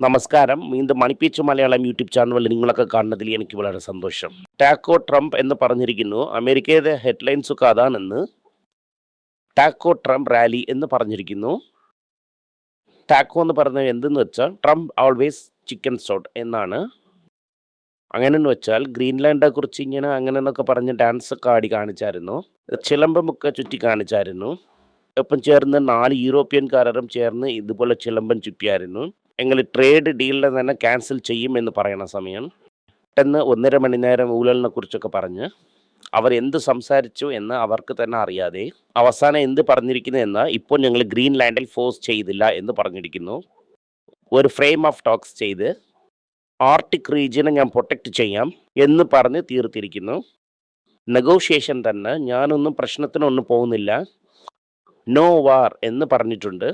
നമസ്കാരം. വീണ്ടും മണിപ്പീച്ച് മലയാളം യൂട്യൂബ് ചാനലിൽ നിങ്ങളൊക്കെ കാണുന്നതിൽ എനിക്ക് വളരെ സന്തോഷം. ടാക്കോ ട്രംപ് എന്ന് പറഞ്ഞിരിക്കുന്നു. അമേരിക്കയുടെ ഹെഡ്ലൈൻസ് ഒക്കെ അതാണെന്ന്. ടാക്കോ ട്രംപ് റാലി എന്ന് പറഞ്ഞിരിക്കുന്നു. ടാക്കോ എന്ന് പറഞ്ഞത് എന്തെന്ന് വെച്ചാൽ ട്രംപ് ഓൾവേസ് ചിക്കൻ ഷോട്ട് എന്നാണ്. അങ്ങനെയെന്ന് വെച്ചാൽ ഗ്രീൻലാൻഡെ കുറിച്ച് ഇങ്ങനെ അങ്ങനെ എന്നൊക്കെ പറഞ്ഞ് ഡാൻസ് ഒക്കെ ആടി കാണിച്ചായിരുന്നു. ചിലമ്പമൊക്കെ ചുറ്റി കാണിച്ചായിരുന്നു. ഒപ്പം ചേർന്ന് നാല് യൂറോപ്യൻകാരും ചേർന്ന് ഇതുപോലെ ചിലമ്പം ചുറ്റിയായിരുന്നു. എങ്കിൽ ട്രേഡ് ഡീലിനെ തന്നെ ക്യാൻസൽ ചെയ്യും എന്ന് പറയുന്ന സമയം. പെട്ടെന്ന് ഒന്നര മണി നേരം ഊഴലിനെ കുറിച്ചൊക്കെ പറഞ്ഞ് അവർ എന്ത് സംസാരിച്ചു എന്ന് അവർക്ക് തന്നെ അറിയാതെ അവസാനം എന്ത് പറഞ്ഞിരിക്കുന്നു എന്ന് ഇപ്പോൾ ഞങ്ങൾ ഗ്രീൻലാൻഡിൽ ഫോഴ്സ് ചെയ്തില്ല എന്ന് പറഞ്ഞിരിക്കുന്നു. ഒരു ഫ്രെയിം ഓഫ് ടോക്സ് ചെയ്ത് ആർട്ടിക് റീജിയനെ ഞാൻ പ്രൊട്ടക്റ്റ് ചെയ്യാം എന്ന് പറഞ്ഞ് തീർത്തിരിക്കുന്നു. നെഗോഷിയേഷൻ തന്നെ ഞാനൊന്നും പ്രശ്നത്തിനൊന്നും പോകുന്നില്ല. നോ വാർ എന്ന് പറഞ്ഞിട്ടുണ്ട്.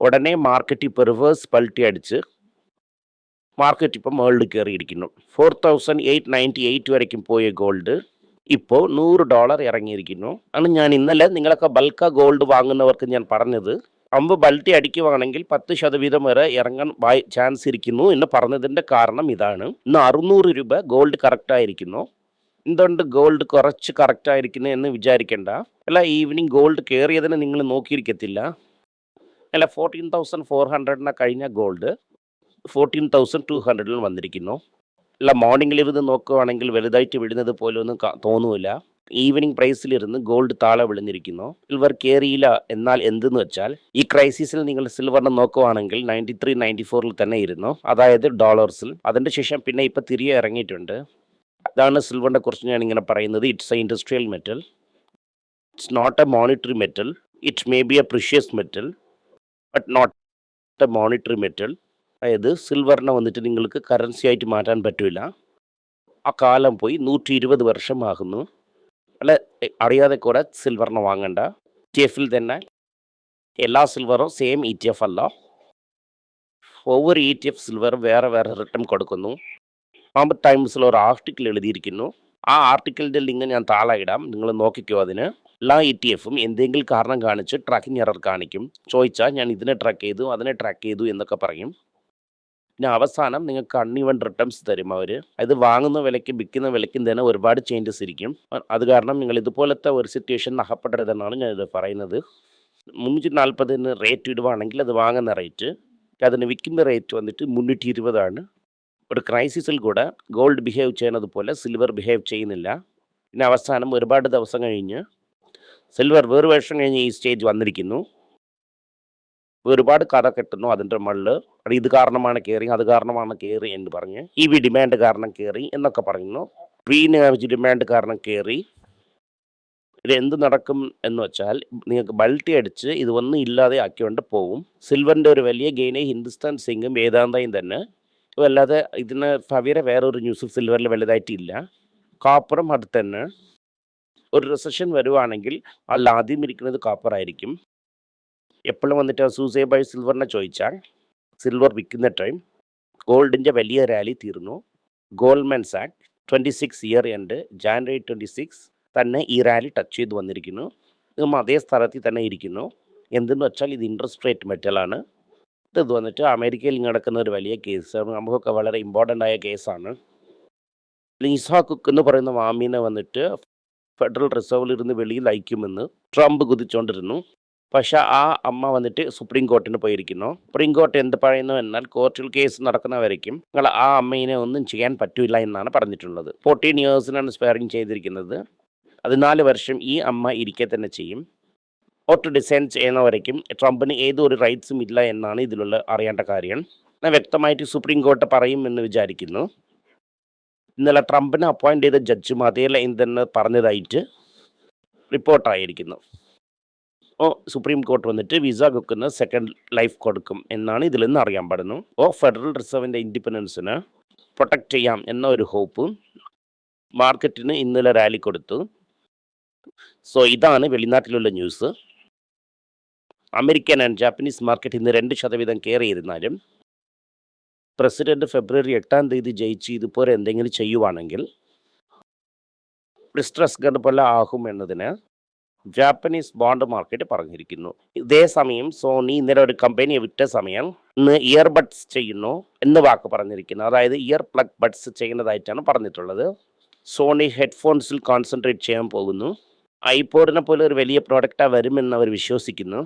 ഉടനെ മാർക്കറ്റ് ഇപ്പോൾ റിവേഴ്സ് പൾട്ടി അടിച്ച് മാർക്കറ്റ് ഇപ്പോൾ മേളിൽ കയറിയിരിക്കുന്നു. Four thousand eight ninety eight വരയ്ക്കും പോയ ഗോൾഡ് ഇപ്പോൾ നൂറ് ഡോളർ ഇറങ്ങിയിരിക്കുന്നു. ആണ് ഞാൻ ഇന്നലെ നിങ്ങളൊക്കെ ബൾക്ക ഗോൾഡ് വാങ്ങുന്നവർക്ക് ഞാൻ പറഞ്ഞത്. അമ്പ് ബൾട്ടി അടിക്കുവാണെങ്കിൽ പത്ത് ശതവീതം വരെ ഇറങ്ങാൻ വായി ചാൻസ് ഇരിക്കുന്നു എന്ന് പറഞ്ഞതിന്റെ കാരണം ഇതാണ്. ഇന്ന് അറുന്നൂറ് രൂപ ഗോൾഡ് കറക്റ്റായിരിക്കുന്നു എന്തുകൊണ്ട് ഗോൾഡ് കുറച്ച് കറക്റ്റായിരിക്കുന്നു എന്ന് വിചാരിക്കേണ്ട. അല്ല ഈവനിങ് ഗോൾഡ് കയറിയതിനെ നിങ്ങൾ നോക്കിയിരിക്കത്തില്ല. അല്ല ഫോർട്ടീൻ തൗസൻഡ് ഫോർ ഹൺഡ്രഡിന് കഴിഞ്ഞ ഗോൾഡ് ഫോർട്ടീൻ തൗസൻഡ് ടു ഹൺഡ്രഡിൽ വന്നിരിക്കുന്നു. അല്ല മോർണിംഗിൽ ഇരുന്ന് നോക്കുകയാണെങ്കിൽ വലുതായിട്ട് വിടുന്നത് പോലെ ഒന്നും തോന്നുമില്ല ഈവനിങ് പ്രൈസിലിരുന്ന് ഗോൾഡ് താളെ വിളിഞ്ഞിരിക്കുന്നു. സിൽവർ കയറിയില്ല എന്നാൽ എന്തെന്ന് വെച്ചാൽ ഈ ക്രൈസിസിൽ നിങ്ങൾ സിൽവറിനെ നോക്കുവാണെങ്കിൽ നയന്റി ത്രീ നയന്റി ഫോറിൽ തന്നെ ഇരുന്നു. അതായത് ഡോളേഴ്സിൽ അതിന്റെ ശേഷം പിന്നെ ഇപ്പം തിരികെ ഇറങ്ങിയിട്ടുണ്ട്. അതാണ് സിൽവറിനെ കുറിച്ച് ഞാൻ ഇങ്ങനെ പറയുന്നത്. It's a industrial metal it's not a monetary metal it may be a precious metal but not a monetary metal അതായത് സിൽവറിനെ വന്നിട്ട് നിങ്ങൾക്ക് കറൻസി ആയിട്ട് മാറ്റാൻ പറ്റില്ല ആ കാലം പോയി നൂറ്റി ഇരുപത് വർഷമാകുന്നു. അല്ല അറിയാതെ കൂടെ സിൽവറിനെ വാങ്ങണ്ട. ടി എഫിൽ തന്നെ എല്ലാ സിൽവറും സെയിം ഇ ടി എഫ് അല്ല. ഒവ്വൊരു ഇ ടി എഫ് സിൽവർ വേറെ വേറെ റിട്ടേൺ കൊടുക്കുന്നു. പാമ്പ് ടൈംസിൽ ഒരു ആർട്ടിക്കിൾ എഴുതിയിരിക്കുന്നു. ആ ആർട്ടിക്കിളിന്റെ ലിങ്ക് ഞാൻ താഴെ ഇടാം. നിങ്ങൾ നോക്കിക്കോ അതിന്. എല്ലാ ഇ ടി എഫും എന്തെങ്കിലും കാരണം കാണിച്ച് ട്രാക്കിംഗ് എറർ കാണിക്കും. ചോദിച്ചാൽ ഞാൻ ഇതിനെ ട്രാക്ക് ചെയ്തു അതിനെ ട്രാക്ക് ചെയ്തു എന്നൊക്കെ പറയും. പിന്നെ അവസാനം നിങ്ങൾക്ക് അൺഇവൺ റിട്ടേൺസ് തരും അവർ അത് വാങ്ങുന്ന വിലയ്ക്ക് വിൽക്കുന്ന വിലയ്ക്കും തന്നെ ഒരുപാട് ചേഞ്ചസ് ഇരിക്കും. അത് കാരണം നിങ്ങൾ ഇതുപോലത്തെ ഒരു സിറ്റുവേഷൻ അകപ്പെടരുതെന്നാണ് ഞാൻ ഇത് പറയുന്നത്. മുന്നൂറ്റി നാൽപ്പതിന് റേറ്റ് ഇടുവാണെങ്കിൽ അത് വാങ്ങുന്ന റേറ്റ് അതിന് വിൽക്കുന്ന റേറ്റ് വന്നിട്ട് മുന്നൂറ്റി ഇരുപതാണ് ഒരു ക്രൈസിസിൽ കൂടെ ഗോൾഡ് ബിഹേവ് ചെയ്യുന്നത് പോലെ സിൽവർ ബിഹേവ് ചെയ്യുന്നില്ല. പിന്നെ അവസാനം ഒരുപാട് ദിവസം കഴിഞ്ഞ് സിൽവർ വേറെ വേഷം കഴിഞ്ഞ് ഈ സ്റ്റേജ് വന്നിരിക്കുന്നു. ഒരുപാട് കഥ കെട്ടുന്നു അതിന്റെ മുകളിൽ ഇത് കാരണമാണ് കയറി അത് കാരണമാണ് കയറി എന്ന് പറഞ്ഞ്. ഈ വി ഡിമാൻഡ് കാരണം കയറി എന്നൊക്കെ പറയുന്നു. ഗ്രീൻ ഡിമാൻഡ് കാരണം കയറി ഇത് എന്ത് നടക്കും എന്ന് വെച്ചാൽ നിങ്ങൾക്ക് ബൾട്ടി അടിച്ച് ഇത് ഒന്നും ഇല്ലാതെ ആക്കിക്കൊണ്ട് പോവും. സിൽവറിന്റെ ഒരു വലിയ ഗെയിനെ ഹിന്ദുസ്ഥാൻ സിംഗും വേദാന്തയും തന്നെ. അല്ലാതെ ഇതിന് തവിര വേറൊരു ന്യൂസ് സിൽവറിൽ വലുതായിട്ടില്ല. കാപ്പറും അത് തന്നെ. ഒരു റിസഷൻ വരുവാണെങ്കിൽ അതിൽ ആദ്യം ഇരിക്കുന്നത് കാപ്പർ ആയിരിക്കും. എപ്പോഴും വന്നിട്ട് സൂസേ ബൈ സിൽവറിനെ ചോദിച്ചാൽ സിൽവർ വിൽക്കുന്ന ടൈം ഗോൾഡിന്റെ വലിയ റാലി തീർന്നു. Goldman Sachs twenty six year end January twenty six തന്നെ ഈ റാലി ടച്ച് ചെയ്ത് വന്നിരിക്കുന്നു. ഇതും അതേ സ്ഥലത്തിൽ തന്നെ ഇരിക്കുന്നു. എന്തെന്ന് വെച്ചാൽ ഇത് ഇൻട്രസ്റ്റ് റേറ്റ് മെറ്റലാണ് ഇത് വന്നിട്ട് അമേരിക്കയിൽ നടക്കുന്ന ഒരു വലിയ കേസ് നമുക്കൊക്കെ വളരെ ഇമ്പോർട്ടന്റ് ആയ കേസാണ് ലീസ കുക്ക് എന്ന് പറയുന്ന മാമീനെ വന്നിട്ട് ഫെഡറൽ റിസർവിൽ ഇരുന്ന് വെളിയിൽ അയക്കുമെന്ന് ട്രംപ് കുതിച്ചുകൊണ്ടിരുന്നു പക്ഷേ ആ അമ്മ വന്നിട്ട് സുപ്രീം കോർട്ടിന് പോയിരിക്കുന്നു. സുപ്രീം കോർട്ട് എന്ത് പറയുന്നു എന്നാൽ കോർട്ടിൽ കേസ് നടക്കുന്നവരേക്കും നിങ്ങൾ ആ അമ്മയിനെ ഒന്നും ചെയ്യാൻ പറ്റില്ല എന്നാണ് പറഞ്ഞിട്ടുള്ളത്. ഫോർട്ടീൻ ഇയേഴ്സിനാണ് സ്പെയറിങ് ചെയ്തിരിക്കുന്നത്. പതിനാല് വർഷം ഈ അമ്മ ഇരിക്കെ തന്നെ ചെയ്യും. കോർട്ട് ഡിസൈൻ ചെയ്യുന്നവരേക്കും ട്രംപിന് ഏതൊരു റൈറ്റ്സും ഇല്ല എന്നാണ് ഇതിലുള്ള അറിയേണ്ട കാര്യം. ഞാൻ വ്യക്തമായിട്ട് സുപ്രീം കോർട്ട് പറയും എന്ന് വിചാരിക്കുന്നു. ഇന്നലെ ട്രംപിനെ അപ്പോയിന്റ് ചെയ്ത ജഡ്ജ് മതിയല്ല എന്തെന്ന് പറഞ്ഞതായിട്ട് റിപ്പോർട്ടായിരിക്കുന്നു ഓ സുപ്രീം കോർട്ട് വന്നിട്ട് വിസ കൊടുക്കുന്ന സെക്കൻഡ് ലൈഫ് കൊടുക്കും എന്നാണ് ഇതിൽ നിന്ന് അറിയാൻ പാടുന്നു. ഓ ഫെഡറൽ റിസർവിന്റെ ഇൻഡിപെൻഡൻസിന് പ്രൊട്ടക്റ്റ് ചെയ്യാം എന്ന ഒരു ഹോപ്പ് മാർക്കറ്റിന് ഇന്നലെ റാലി കൊടുത്തു. സോ ഇതാണ് വെളിനാട്ടിലുള്ള news American and Japanese market ഇന്ന് രണ്ട് ശതവീതം കയറിയിരുന്നാലും പ്രസിഡന്റ് ഫെബ്രുവരി എട്ടാം തീയതി ജയിച്ച് ഇതുപോലെ എന്തെങ്കിലും ചെയ്യുവാണെങ്കിൽ ഡിസ്ട്രസ് പോലെ ആകും എന്നതിന് ജാപ്പനീസ് ബോണ്ട് മാർക്കറ്റ് പറഞ്ഞിരിക്കുന്നു. ഇതേ സമയം സോണി ഇന്നലെ ഒരു കമ്പനിയെ വിറ്റ സമയം ഇന്ന് ഇയർ ബഡ്സ് ചെയ്യുന്നു എന്ന് വാക്ക് പറഞ്ഞിരിക്കുന്നു. അതായത് ഇയർ പ്ലഗ് ബഡ്സ് ചെയ്യുന്നതായിട്ടാണ് പറഞ്ഞിട്ടുള്ളത്. സോണി ഹെഡ്ഫോൺസിൽ കോൺസെൻട്രേറ്റ് ചെയ്യാൻ പോകുന്നു. ഐപോഡിനെ പോലെ ഒരു വലിയ പ്രോഡക്റ്റാണ് വരുമെന്ന് അവർ വിശ്വസിക്കുന്നു.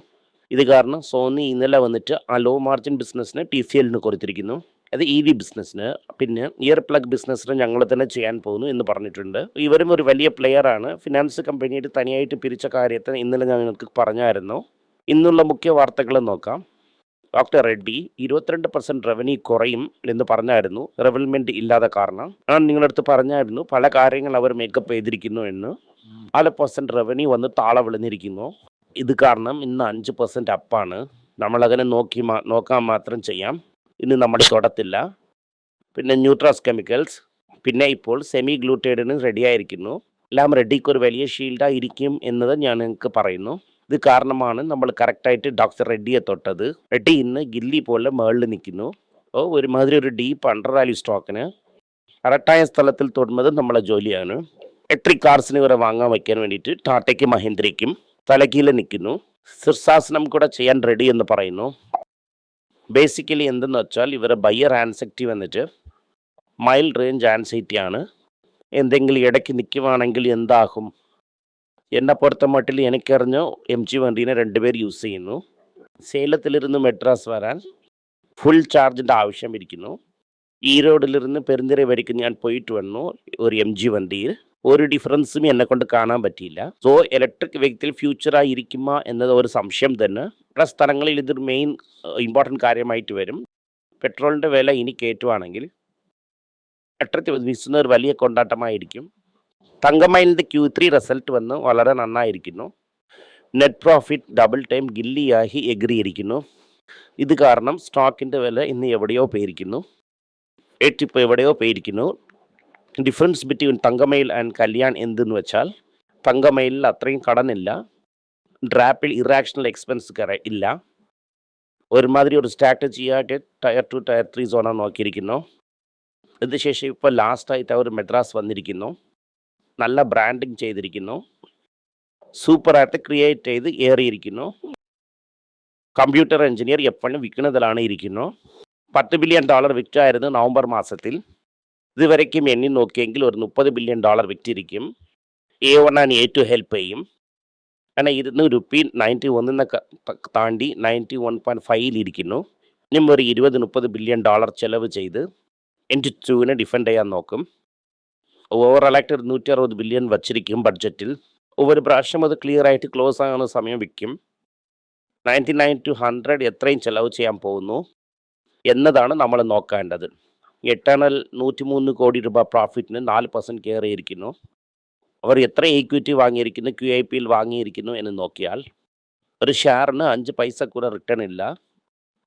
ഇത് കാരണം സോണി ഇന്നലെ വന്നിട്ട് ആ ലോ മാർജിൻ ബിസിനസ്സിന് ടി സി എല്ലിന് കൊടുത്തിരിക്കുന്നു. അത് ഇ വി ബിസിനസ്സിന് പിന്നെ ഇയർ പ്ലഗ് ബിസിനസ്സിന് ഞങ്ങൾ തന്നെ ചെയ്യാൻ പോകുന്നു എന്ന് പറഞ്ഞിട്ടുണ്ട്. ഇവരും ഒരു വലിയ പ്ലെയറാണ് ഫിനാൻസ് കമ്പനിയായിട്ട് തനിയായിട്ട് പിരിച്ച കാര്യത്തിന് ഇന്നലെ ഞാൻ നിങ്ങൾക്ക് പറഞ്ഞായിരുന്നു. ഇന്നുള്ള മുഖ്യ വാർത്തകൾ നോക്കാം. ഡോക്ടർ റെഡ്ഡി ഇരുപത്തിരണ്ട് പെർസെന്റ് റവന്യൂ കുറയും എന്ന് പറഞ്ഞായിരുന്നു. റെവൽമെന്റ് ഇല്ലാതെ കാരണം. ഞാൻ നിങ്ങളുടെ അടുത്ത് പറഞ്ഞായിരുന്നു. പല കാര്യങ്ങൾ അവർ മേക്കപ്പ് ചെയ്തിരിക്കുന്നു എന്ന്. നാല് പെർസെന്റ് റവന്യൂ വന്ന് താള വിളഞ്ഞിരിക്കുന്നു. ഇത് കാരണം ഇന്ന് അഞ്ച് പെർസെന്റ് അപ്പാണ് നമ്മളതിനെ നോക്കി നോക്കാൻ മാത്രം ചെയ്യാം. ഇന്ന് നമ്മൾ തൊടത്തില്ല. പിന്നെ ന്യൂട്രാസ് കെമിക്കൽസ് പിന്നെ ഇപ്പോൾ സെമി ഗ്ലൂട്ടൈഡിന് റെഡിയായിരിക്കുന്നു. എല്ലാം റെഡിക്ക് ഒരു വലിയ ഷീൽഡായിരിക്കും എന്നത് ഞാൻ നിങ്ങൾക്ക് പറയുന്നു. ഇത് കാരണമാണ് നമ്മൾ കറക്റ്റായിട്ട് ഡോക്ടർ റെഡ്ഡിയെ തൊട്ടത്. റെഡ്ഡി ഇന്ന് ഗില്ലി പോലെ മേളിൽ നിൽക്കുന്നു. ഓ ഒരുമാതിരി ഒരു ഡീപ്പ് അണ്ടർ വാല്യൂ സ്റ്റോക്കിന്. കറക്റ്റായ സ്ഥലത്തിൽ തൊടുന്നത് നമ്മളെ ജോലിയാണ്. ഇലക്ട്രിക് കാർസിന് ഇവരെ വാങ്ങാൻ വയ്ക്കാൻ വേണ്ടിയിട്ട് ടാറ്റയ്ക്കും മഹീന്ദ്രയ്ക്കും തലകീല നിൽക്കുന്നു. സിർസാസനം കൂടെ ചെയ്യാൻ റെഡി എന്ന് പറയുന്നു. ബേസിക്കലി എന്തെന്ന് വെച്ചാൽ ഇവരെ ബയ്യർ ആൻസെക്റ്റി വന്നിട്ട് മൈൽഡ് റേഞ്ച് ആൻസൈറ്റി ആണ്. എന്തെങ്കിലും ഇടയ്ക്ക് നിൽക്കുവാണെങ്കിൽ എന്താകും? എന്നെ പുറത്തെ മട്ടിൽ എനിക്കറിഞ്ഞോ എം ജി വണ്ടീനെ രണ്ടുപേർ യൂസ് ചെയ്യുന്നു. സേലത്തിലിരുന്ന് മെഡ്രാസ് വരാൻ ഫുൾ ചാർജിന്റെ ആവശ്യം ഇരിക്കുന്നു. ഈരോഡിലിരുന്ന് പെരുന്നിര വരയ്ക്ക് ഞാൻ പോയിട്ട് വന്നു ഒരു എം ജി വണ്ടിയിൽ. ഒരു ഡിഫറൻസും എന്നെ കൊണ്ട് കാണാൻ പറ്റിയില്ല. സോ ഇലക്ട്രിക് വെഹിക്കിൾ ഫ്യൂച്ചറായി ഇരിക്കുമോ എന്നത് ഒരു സംശയം തന്നെ. പല സ്ഥലങ്ങളിൽ ഇതൊരു മെയിൻ ഇമ്പോർട്ടന്റ് കാര്യമായിട്ട് വരും. പെട്രോളിന്റെ വില ഇനി കയറ്റുവാണെങ്കിൽ പെട്രോൾ വിസുന്ന ഒരു വലിയ കൊണ്ടാട്ടമായിരിക്കും. തങ്കമയിലിന്റെ ക്യൂ ത്രീ റിസൾട്ട് വന്ന് വളരെ നന്നായിരിക്കുന്നു. നെറ്റ് പ്രോഫിറ്റ് ഡബിൾ ടൈം ഗില്ലിയായി എഗ്രിയിരിക്കുന്നു ഇത് കാരണം സ്റ്റോക്കിന്റെ വില ഇന്ന് എവിടെയോ പേരിക്കുന്നു. എട്ടിപ്പോൾ എവിടെയോ പേരിക്കുന്നു. Difference between Thangamayil and Kalyan എന്തെന്ന് വെച്ചാൽ തങ്കമയിലിൽ അത്രയും കടനില്ല. ഡ്രാപ്പിൽ ഇറാക്ഷണൽ എക്സ്പെൻസ് കറ ഇല്ല. ഒരുമാതിരി ഒരു സ്ട്രാറ്റജി ആയിട്ട് ടയർ ടു ടയർ ത്രീ സോണാണ് നോക്കിയിരിക്കുന്നു. ഇതിനുശേഷം ഇപ്പോൾ ലാസ്റ്റായിട്ട് അവർ മെഡ്രാസ് വന്നിരിക്കുന്നു. നല്ല ബ്രാൻഡിങ് ചെയ്തിരിക്കുന്നു. സൂപ്പറായിട്ട് ക്രിയേറ്റ് ചെയ്ത് ഏറിയിരിക്കുന്നു. കമ്പ്യൂട്ടർ എഞ്ചിനീയർ എപ്പോഴും വിൽക്കുന്നതിലാണ് ഇരിക്കുന്നു. പത്ത് ബില്യൺ ഡോളർ വിറ്റായിരുന്നു നവംബർ മാസത്തിൽ. ഇതുവരയ്ക്കും എണ്ണി നോക്കിയെങ്കിൽ ഒരു മുപ്പത് billion dollar വിറ്റിരിക്കും. A one and A two help ചെയ്യും. കാരണം ഇരുന്നൂറ് റുപ്പി നയന്റി ഒന്നിനൊക്കെ താണ്ടി നയന്റി വൺ പോയിന്റ് ഫൈവിലിരിക്കുന്നു ഇനിയും ഒരു ഇരുപത് മുപ്പത് ബില്യൺ ഡോളർ ചെലവ് ചെയ്ത് എന്റെ ടുവിനെ ഡിഫെൻഡ് ചെയ്യാൻ നോക്കും. ഓവറോളായിട്ട് ഇരുന്നൂറ്റി അറുപത് ബില്യൺ വച്ചിരിക്കും ബഡ്ജറ്റിൽ ഒരു പ്രാവശ്യം അത് ക്ലിയർ ആയിട്ട് ക്ലോസ് ആകുന്ന സമയം വിൽക്കും നയന്റി നയൻ ടു ഹൺഡ്രഡ് എത്രയും ചെലവ് ചെയ്യാൻ പോകുന്നു എന്നതാണ് നമ്മൾ നോക്കേണ്ടത്. എട്ടേണൽ നൂറ്റി മൂന്ന് കോടി രൂപ പ്രോഫിറ്റിന് നാല് പെർസെന്റ് കയറിയിരിക്കുന്നു. അവർ എത്ര ഇക്വിറ്റി വാങ്ങിയിരിക്കുന്നു ക്യു ഐ പിയിൽ വാങ്ങിയിരിക്കുന്നു എന്ന് നോക്കിയാൽ ഒരു ഷെയറിന് അഞ്ച് പൈസ കൂടെ റിട്ടേൺ ഇല്ല.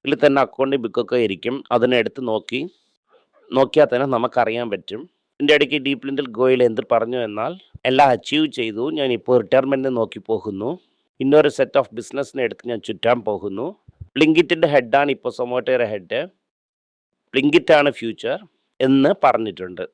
ഇതിൽ തന്നെ അക്കൗണ്ടിൽ ബുക്കൊക്കെ ഇരിക്കും. അതിനെ എടുത്ത് നോക്കി നോക്കിയാൽ തന്നെ നമുക്കറിയാൻ പറ്റും. ഇതിന്റെ ഇടയ്ക്ക് ഡീപ് ലിൻഡിൽ ഗോയിൽ എന്ത് പറഞ്ഞു എന്നാൽ എല്ലാം അച്ചീവ് ചെയ്തു. ഞാൻ ഇപ്പോൾ റിട്ടയർമെന്റ് നോക്കി പോകുന്നു. ഇന്നൊരു സെറ്റ് ഓഫ് ബിസിനസ്സിനെ എടുത്ത് ഞാൻ ചുറ്റാൻ പോകുന്നു. ബ്ലിങ്കിറ്റിന്റെ ഹെഡാണ് ഇപ്പോൾ സൊമോട്ടോയുടെ ഹെഡ് ബ്ലിങ്കിറ്റാണ് ഫ്യൂച്ചർ എന്ന് പറഞ്ഞിട്ടുണ്ട്.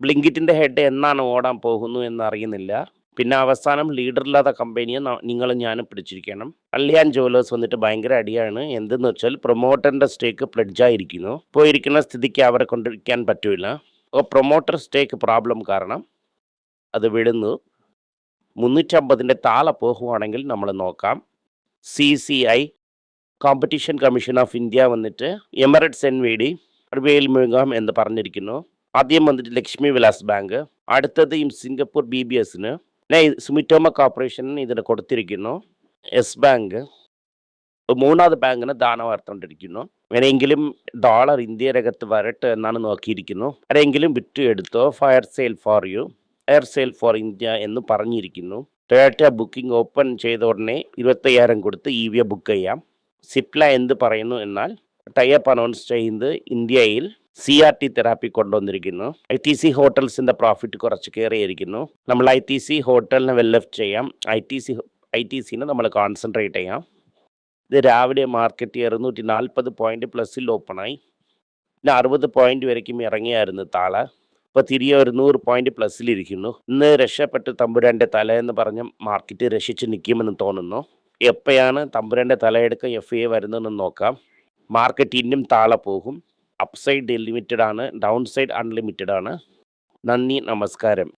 ബ്ലിങ്കിറ്റിന്റെ ഹെഡ് എന്നാണ് ഓടാൻ പോകുന്നു എന്നറിയുന്നില്ല. പിന്നെ അവസാനം ലീഡറില്ലാത്ത കമ്പനിയെ നിങ്ങൾ ഞാനും പിടിച്ചിരിക്കണം. കല്യാൺ ജുവലേഴ്സ് വന്നിട്ട് ഭയങ്കര അടിയാണ്. എന്തെന്ന് വെച്ചാൽ പ്രൊമോട്ടറിന്റെ സ്റ്റേക്ക് പ്ലഡ്ജായിരിക്കുന്നു പോയിരിക്കുന്ന സ്ഥിതിക്ക് അവരെ കൊണ്ടിരിക്കാൻ പറ്റില്ല അപ്പോൾ പ്രൊമോട്ടർ സ്റ്റേക്ക് പ്രോബ്ലം കാരണം അത് വിടുന്നു മുന്നൂറ്റമ്പതിന്റെ താഴെ പോകുവാണെങ്കിൽ നമ്മൾ നോക്കാം. C C I competition commission of India വന്നിട്ട് എമിറേറ്റ്സ് എൻ വി ഡി അറിവേൽ മുഴുകാം എന്ന് പറഞ്ഞിരിക്കുന്നു. ആദ്യം വന്നിട്ട് ലക്ഷ്മി വിലാസ് ബാങ്ക് അടുത്തത് സിംഗപ്പൂർ ബി ബി എസിന്. സുമിറ്റോമ കോർപ്പറേഷന് ഇതിന് കൊടുത്തിരിക്കുന്നു. Yes Bank. മൂന്നാമത് ബാങ്കിന് ദാനം വാർത്തുകൊണ്ടിരിക്കുന്നു വേണമെങ്കിലും ഡോളർ ഇന്ത്യ രംഗത്ത് വരട്ടെ എന്നാണ് നോക്കിയിരിക്കുന്നു. ആരെങ്കിലും വിറ്റു എടുത്തോ fire sale for you air sale for India എന്ന് പറഞ്ഞിരിക്കുന്നു. ടൊയാറ്റ ബുക്കിംഗ് ഓപ്പൺ ചെയ്ത ഉടനെ ഇരുപത്തയ്യായിരം കൊടുത്ത് ഇ വി ബുക്ക് ചെയ്യാം. സിപ്ല എന്ത് പറയുന്നു എന്നാൽ ടൈപ്പ് അനൗൺസ് ചെയ്യുന്നത് ഇന്ത്യയിൽ സി ആർ ടി തെറാപ്പി കൊണ്ടുവന്നിരിക്കുന്നു. ഐ ടി സി ഹോട്ടൽസിന്റെ പ്രോഫിറ്റ് കുറച്ച് കയറിയിരിക്കുന്നു. നമ്മൾ ഐ ടി സി ഹോട്ടലിനെ വെല്ലഫ് ചെയ്യാം. I T C I T സിനെ നമ്മൾ കോൺസെൻട്രേറ്റ് ചെയ്യാം. ഇത് രാവിലെ മാർക്കറ്റ് ഇറുന്നൂറ്റി നാൽപ്പത് പ്ലസിൽ പ്ലസ്സിൽ ഓപ്പണായി പിന്നെ അറുപത് പോയിന്റ് വരയ്ക്കും ഇറങ്ങിയായിരുന്നു താള. ഇപ്പോൾ തിരികെ ഒരു നൂറ് പ്ലസിൽ പ്ലസ്സിലിരിക്കുന്നു ഇന്ന് രക്ഷപ്പെട്ട് തമ്പുരാന്റെ തല എന്ന് പറഞ്ഞ മാർക്കറ്റ് രക്ഷിച്ച് നിൽക്കുമെന്ന് തോന്നുന്നു. എപ്പോഴാണ് തമ്പുരാന്റെ തലയെടുക്ക എഫ് എ വരുന്നതെന്ന് നോക്കാം. മാർക്കറ്റ് ഇന്നും താള പോകും. അപ് സൈഡ് ലിമിറ്റഡ് ആണ് ഡൗൺ സൈഡ് അൺലിമിറ്റഡ് ആണ്. നന്ദി നമസ്കാരം.